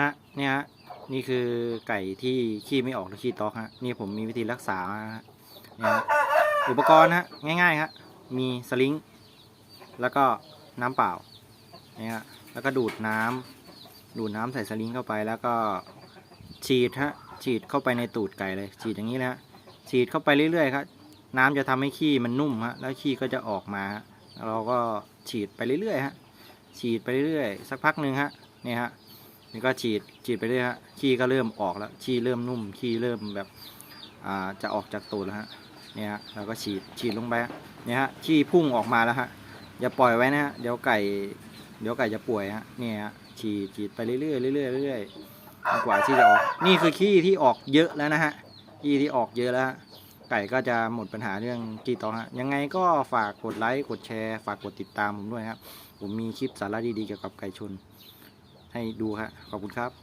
ฮะเนี่ยฮะนี่คือไก่ที่ขี้ไม่ออกหรือขี้ตอกฮะนี่ผมมีวิธีรักษาฮะเนี่ยฮะอุปกรณ์ฮะง่ายๆครับมีสลิงแล้วก็น้ำเปล่าเนี่ยฮะแล้วก็ดูดน้ำดูดน้ำใส่สลิงเข้าไปแล้วก็ฉีดฮะฉีดเข้าไปในตูดไก่เลย ฉีดอย่างนี้นะฮะฉีดเข้าไปเรื่อยๆครับน้ำจะทำให้ขี้มันนุ่มฮะแล้วขี้ก็จะออกมาฮะเราก็ฉีดไปเรื่อยๆฮะฉีดไปเรื่อยๆสักพักหนึ่งฮะนี่ฮะ นี่ก็ฉีดฉีดไปเรื่อยฮะขี้ก็เริ่มออกแล้วขี้เริ่มนุ่มขี้เริ่มแบบอ่าจะออกจากตูดแล้วฮะเนี่ยฮะเราก็ฉีดฉีดลงไปเนี่ยฮะขี้พุ่งออกมาแล้วฮะอย่าปล่อยไว้นะฮะเดี๋ยวไก่ เดี๋ยวไก่จะป่วยฮะเนี่ยฮะฉีดฉีดไปเรื่อยเรื่อยเรื่อยๆจนกว่าที่จะออกนี่คือขี้ที่ออกเยอะแล้วนะฮะขี้ที่ออกเยอะแล้วไก่ก็จะหมดปัญหาเรื่องขี้ตอฮะยังไงก็ฝากกดไลค์กดแชร์ ฝากกดติดตามผมด้วยครับผมมีคลิปสาระดีๆเกี่ยวกับไก่ชน ให้ดูครับขอบคุณครับ